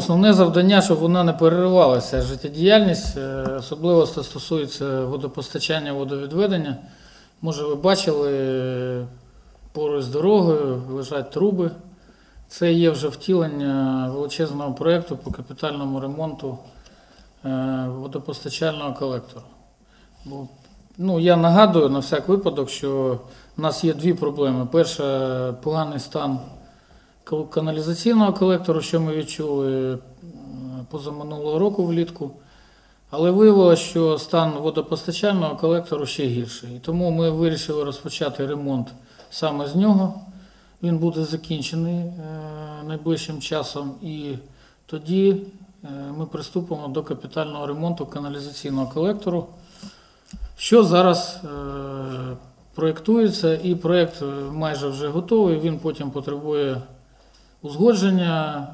Основне завдання, щоб вона не переривалася життєдіяльність, е, особливо це стосується водопостачання, водовідведення. Може, ви бачили, е, поруч з дорогою лежать труби. Це є вже втілення величезного проєкту по капітальному ремонту е, водопостачального колектора. Бо, ну, я нагадую на всяк випадок, що в нас є дві проблеми. Перша поганий стан каналізаційного колектору, що ми відчули е, позаминулого року влітку. Але виявилося, що стан водопостачального колектору ще гірший. І тому ми вирішили розпочати ремонт саме з нього. Він буде закінчений е, найближчим часом. І тоді е, ми приступимо до капітального ремонту каналізаційного колектору, що зараз проєктується, і проєкт майже вже готовий. Він потім потребує узгодження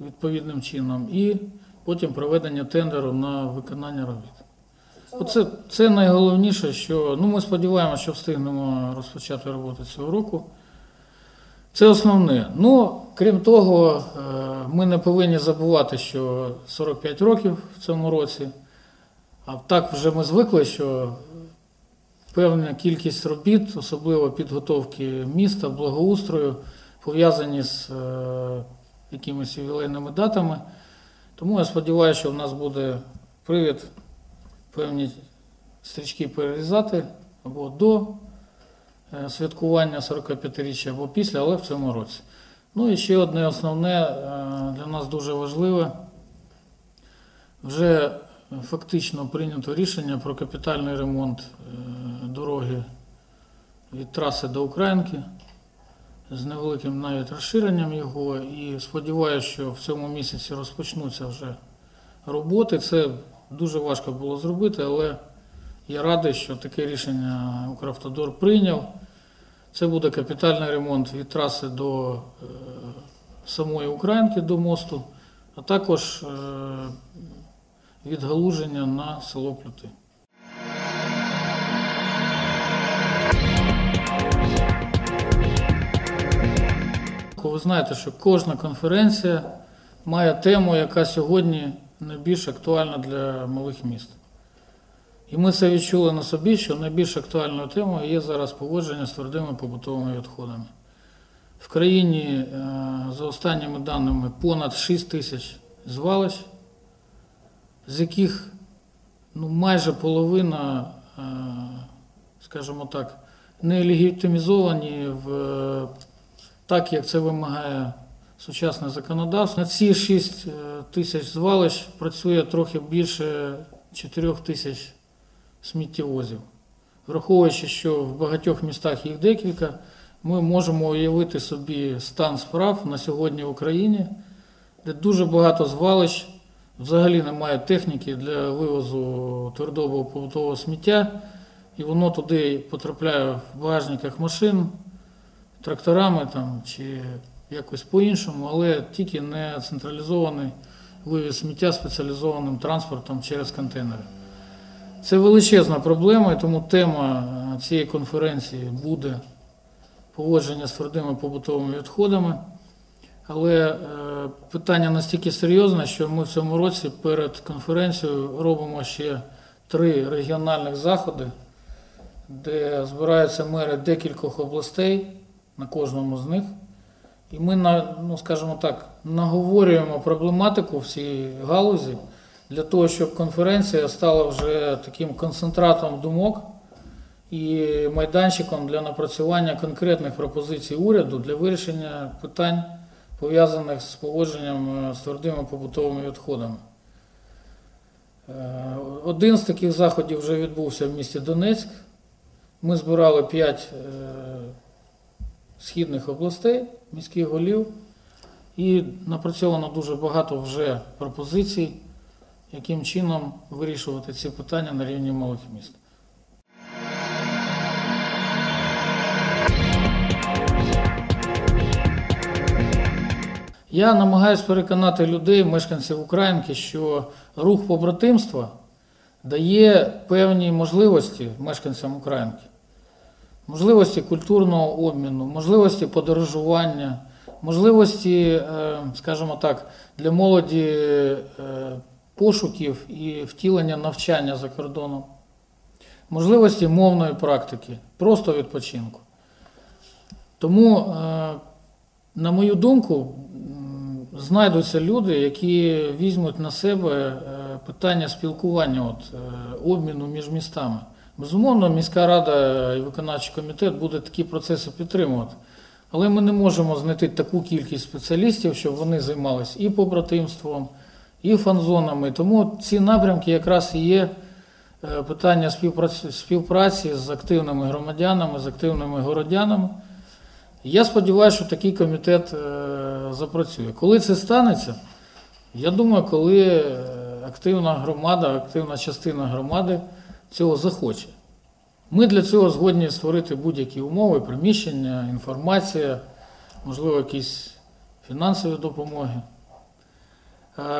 е, відповідним чином і потім проведення тендеру на виконання робіт. Оце це найголовніше, що ну, ми сподіваємося, що встигнемо розпочати роботу цього року. Це основне. Ну, крім того, е, ми не повинні забувати, що 45 років в цьому році, а так вже ми звикли, що певна кількість робіт, особливо підготовки міста, благоустрою, пов'язані з е, якимись ювілейними датами. Тому я сподіваюся, що в нас буде привід певні стрічки перерізати або до е, святкування 45-річчя, або після, але в цьому році. Ну і ще одне основне е, для нас дуже важливе. Вже фактично прийнято рішення про капітальний ремонт дороги від траси до Українки з невеликим навіть розширенням його. І сподіваюся, що в цьому місяці розпочнуться вже роботи. Це дуже важко було зробити, але я радий, що таке рішення Укравтодор прийняв. Це буде капітальний ремонт від траси до е, самої Українки до мосту, а також е, відгалуження на село Плюти. Ви знаєте, що кожна конференція має тему, яка сьогодні найбільш актуальна для малих міст. І ми це відчули на собі, що найбільш актуальною темою є зараз поводження з твердими побутовими відходами. В країні, е, за останніми даними, понад 6 тисяч звалищ, з яких ну, майже половина, е, скажімо так, не легітимізовані в, так, як це вимагає сучасне законодавство. На ці 6 е, тисяч звалищ працює трохи більше 4 тисяч сміттєвозів. Враховуючи, що в багатьох містах їх декілька, ми можемо уявити собі стан справ на сьогодні в Україні, де дуже багато звалищ, взагалі немає техніки для вивозу твердого побутового сміття, і воно туди потрапляє в багажниках машин, тракторами там, чи якось по-іншому, але тільки не централізований вивіз сміття спеціалізованим транспортом через контейнери. Це величезна проблема, і тому тема е, цієї конференції буде поводження з твердими побутовими відходами. Але е, питання настільки серйозне, що ми в цьому році перед конференцією робимо ще три регіональних заходи, де збираються мери декількох областей на кожному з них. І ми, ну, скажімо так, наговорюємо проблематику в цій галузі для того, щоб конференція стала вже таким концентратом думок і майданчиком для напрацювання конкретних пропозицій уряду для вирішення питань, пов'язаних з поводженням е, з твердими побутовими відходами. Е, Один з таких заходів вже відбувся в місті Донецьк. Ми збирали п'ять е, східних областей, міських голів, і напрацьовано дуже багато вже пропозицій, яким чином вирішувати ці питання на рівні малих міст. Я намагаюся переконати людей, мешканців Українки, що рух побратимства дає певні можливості мешканцям Українки. Можливості культурного обміну, можливості подорожування, можливості, е, скажімо так, для молоді е, пошуків і втілення навчання за кордоном, можливості мовної практики, просто відпочинку. Тому, е, на мою думку, знайдуться люди, які візьмуть на себе питання спілкування, от, обміну між містами. Безумовно, міська рада і виконавчий комітет буде такі процеси підтримувати. Але ми не можемо знайти таку кількість спеціалістів, щоб вони займалися і побратимством, і фанзонами. Тому ці напрямки якраз і є е, питання співпраці, співпраці з активними громадянами, з активними городянами. Я сподіваюся, що такий комітет е, запрацює. Коли це станеться, я думаю, коли е, активна громада, активна частина громади цього захоче. Ми для цього згодні створити будь-які умови, приміщення, інформація, можливо, якісь фінансові допомоги.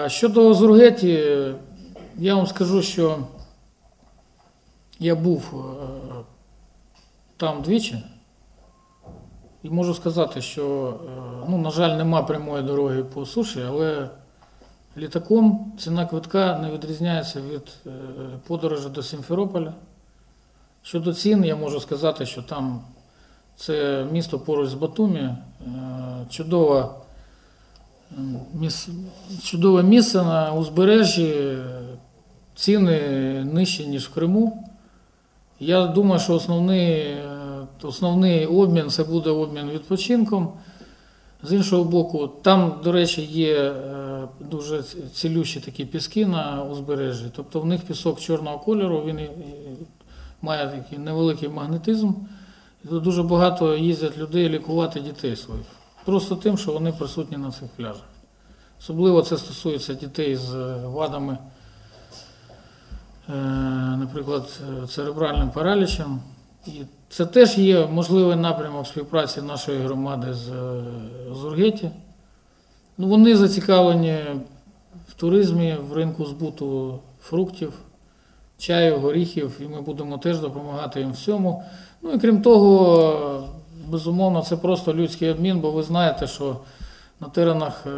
Щодо Зургеті, я вам скажу, що я був е, там двічі. І можу сказати, що, е, ну, на жаль, нема прямої дороги по суші, але літаком ціна квитка не відрізняється від е, подорожі до Сімферополя. Щодо цін, я можу сказати, що там це місто поруч з Батумі, е, чудова, міс- чудове місце на узбережжі, ціни нижчі, ніж в Криму. Я думаю, що основний, е, основний обмін це буде обмін відпочинком. З іншого боку, там, до речі, є е, дуже цілющі такі піски на узбережжі. Тобто в них пісок чорного кольору, він має такий невеликий магнетизм. Тут дуже багато їздять людей лікувати дітей своїх. Просто тим, що вони присутні на цих пляжах. Особливо це стосується дітей з е, вадами, е, наприклад, церебральним паралічем. І це теж є можливий напрямок співпраці нашої громади з е, Зургеті. Ну, вони зацікавлені в туризмі, в ринку збуту фруктів, чаю, горіхів, і ми будемо теж допомагати їм в цьому. Ну і крім того, безумовно, це просто людський обмін, бо ви знаєте, що на теренах е,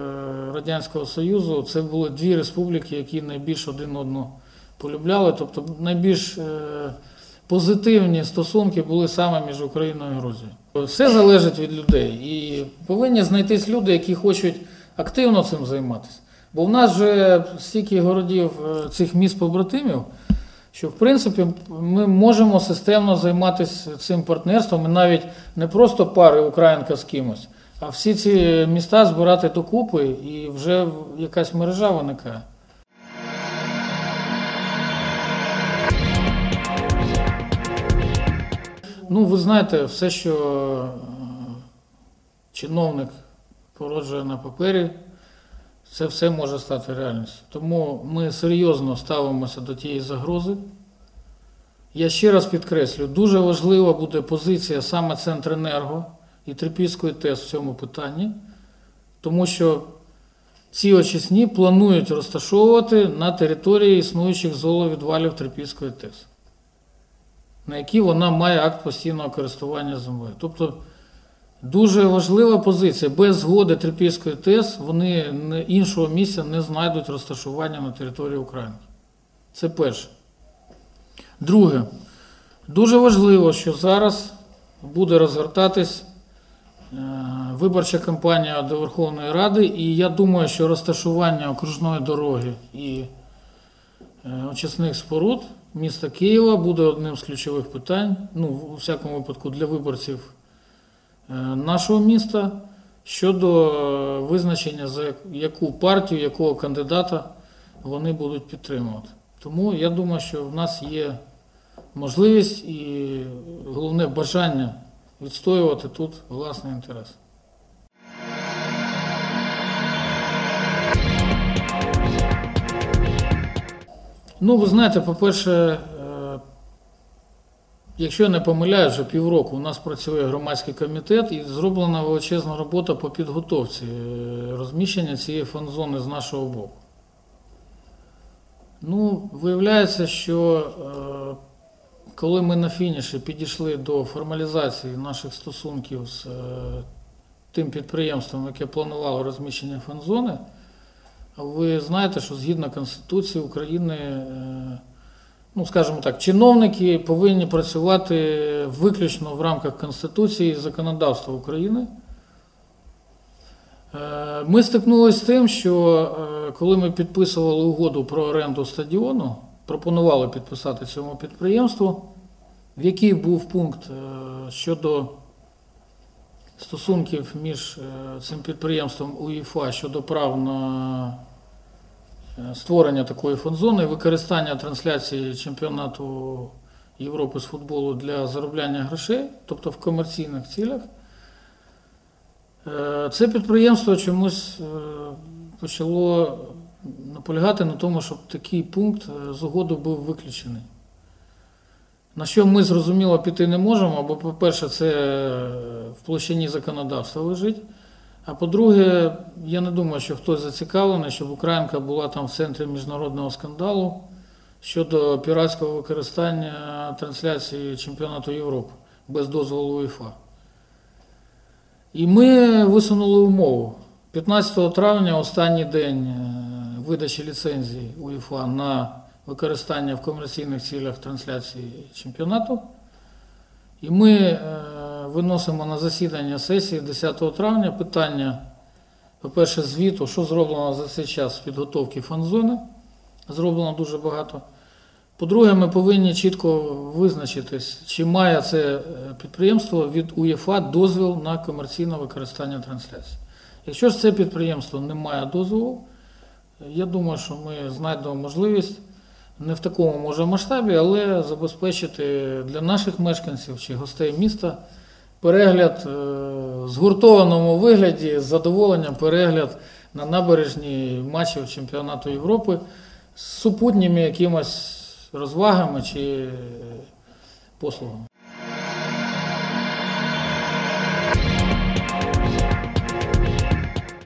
Радянського Союзу це були дві республіки, які найбільш один одну полюбляли. Тобто найбільш е, позитивні стосунки були саме між Україною і Грузією. Все залежить від людей. І повинні знайтись люди, які хочуть активно цим займатися. Бо в нас вже стільки городів е, цих міст побратимів, що в принципі ми можемо системно займатися цим партнерством і навіть не просто пари Українка з кимось, а всі ці міста збирати докупи і вже якась мережа виникає. Ну, ви знаєте, все, що е, чиновник породжує на папері, це все може стати реальністю. Тому ми серйозно ставимося до тієї загрози. Я ще раз підкреслю, дуже важлива буде позиція саме Центренерго і Трипільської ТЕС в цьому питанні, тому що ці очисні планують розташовувати на території існуючих золовідвалів Трипільської ТЕС, на які вона має акт постійного користування землею. Тобто дуже важлива позиція. Без згоди Трипільської ТЕС вони іншого місця не знайдуть розташування на території України. Це перше. Друге, дуже важливо, що зараз буде розгортатись е, виборча кампанія до Верховної Ради, і я думаю, що розташування окружної дороги і е, очисних споруд міста Києва буде одним з ключових питань, ну, у всякому випадку для виборців е, нашого міста щодо е, визначення, за яку партію, якого кандидата вони будуть підтримувати. Тому я думаю, що в нас є можливість і головне бажання відстоювати тут власний інтерес. Ну, ви знаєте, по-перше, е, якщо я не помиляюсь, вже півроку у нас працює громадський комітет і зроблена величезна робота по підготовці е, розміщення цієї фан-зони з нашого боку. Ну, виявляється, що е, коли ми на фініші підійшли до формалізації наших стосунків з тим підприємствам, яке планувало розміщення фан-зони. Ви знаєте, що згідно Конституції України, е, ну скажімо так, чиновники повинні працювати виключно в рамках Конституції і законодавства України. Е, Ми стикнулися з тим, що е, коли ми підписували угоду про оренду стадіону, пропонували підписати цьому підприємству, в якій був пункт щодо стосунків між е, цим підприємством УЄФА щодо прав на е, створення такої фонд-зони використання трансляції чемпіонату Європи з футболу для заробляння грошей, тобто в комерційних цілях. Е, Це підприємство чомусь почало наполягати на тому, щоб такий пункт з угоду був виключений. На що ми зрозуміло піти не можемо, бо, по-перше, це в площині законодавства лежить. А по-друге, я не думаю, що хтось зацікавлений, щоб Українка була там в центрі міжнародного скандалу щодо піратського використання трансляції чемпіонату Європи без дозволу УЄФА. І ми висунули умову. 15 травня, останній день е, видачі ліцензії УЄФА на використання в комерційних цілях трансляції чемпіонату. І ми е, виносимо на засідання сесії 10 травня питання, по-перше, звіту, що зроблено за цей час з підготовки фан-зони. Зроблено дуже багато. По-друге, ми повинні чітко визначитись, чи має це е, підприємство від УЄФА дозвіл на комерційне використання трансляції. Якщо ж це підприємство не має дозволу, я думаю, що ми знайдемо можливість не в такому може масштабі, але забезпечити для наших мешканців чи гостей міста перегляд е, в згуртованому вигляді з задоволенням перегляд на набережні матчів чемпіонату Європи з супутніми якимось розвагами чи послугами.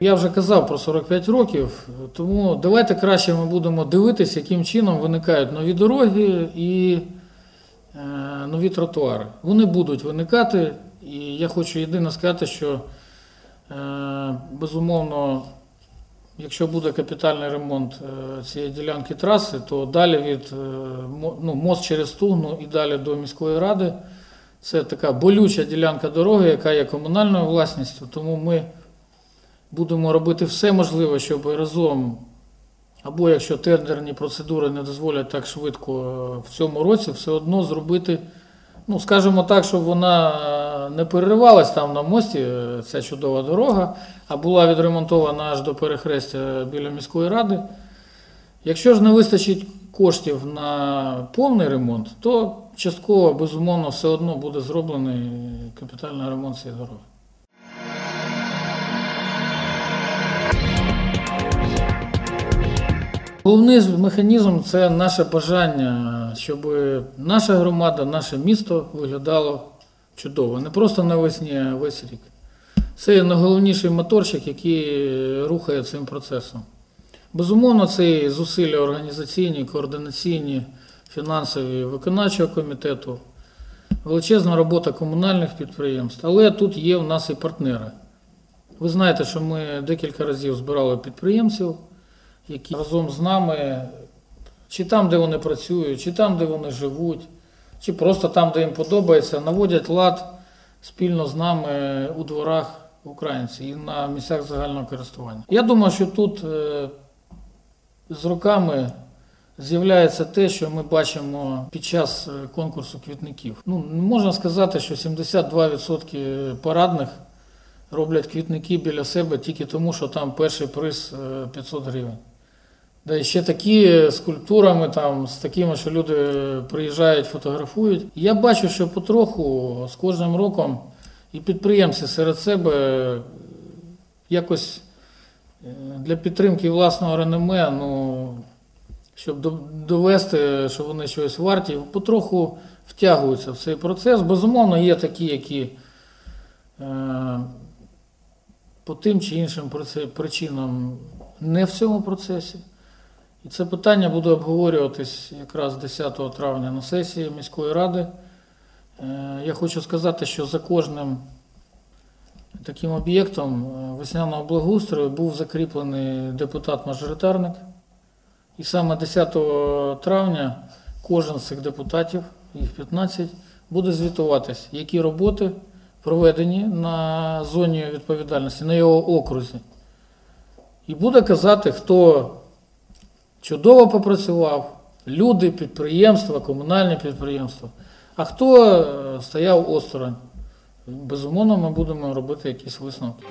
Я вже казав про 45 років, тому давайте краще ми будемо дивитися, яким чином виникають нові дороги і е, нові тротуари. Вони будуть виникати, і я хочу єдине сказати, що е, безумовно, якщо буде капітальний ремонт е, цієї ділянки траси, то далі від ну, мост через Тугну і далі до міської ради. Це така болюча ділянка дороги, яка є комунальною власністю, тому ми будемо робити все можливе, щоб разом, або якщо тендерні процедури не дозволять так швидко е, в цьому році, все одно зробити, ну скажімо так, щоб вона е, не переривалась там на мості, е, ця чудова дорога, а була відремонтована аж до перехрестя біля міської ради. Якщо ж не вистачить коштів на повний ремонт, то частково, безумовно, все одно буде зроблений капітальний ремонт цієї дороги. Головний механізм це наше бажання, щоб наша громада, наше місто виглядало чудово. Не просто навесні, а весь рік. Це найголовніший моторчик, який рухає цим процесом. Безумовно, це і зусилля організаційні, координаційні, фінансові виконавчого комітету, величезна робота комунальних підприємств, але тут є в нас і партнери. Ви знаєте, що ми декілька разів збирали підприємців, які разом з нами, чи там, де вони працюють, чи там, де вони живуть, чи просто там, де їм подобається, наводять лад спільно з нами у дворах українці і на місцях загального користування. Я думаю, що тут е, з роками з'являється те, що ми бачимо під час е, конкурсу квітників. Ну, можна сказати, що 72% парадних роблять квітники біля себе тільки тому, що там перший приз е, 500 гривень. Да і ще такі з культурами, там, з такими, що люди приїжджають, фотографують. Я бачу, що потроху з кожним роком і підприємці серед себе якось е, для підтримки власного реноме, ну, щоб довести, що вони щось варті, потроху втягуються в цей процес. Безумовно, є такі, які е, по тим чи іншим причинам не в цьому процесі. І це питання буде обговорюватись якраз 10 травня на сесії міської ради. Е, Я хочу сказати, що за кожним таким об'єктом е, весняного благоустрою був закріплений депутат-мажоритарник. І саме 10 травня кожен з цих депутатів, їх 15, буде звітуватись, які роботи проведені на зоні відповідальності, на його окрузі. І буде казати, хто чудово попрацював, люди, підприємства, комунальні підприємства, а хто е, стояв осторонь. Безумовно, ми будемо робити якісь висновки.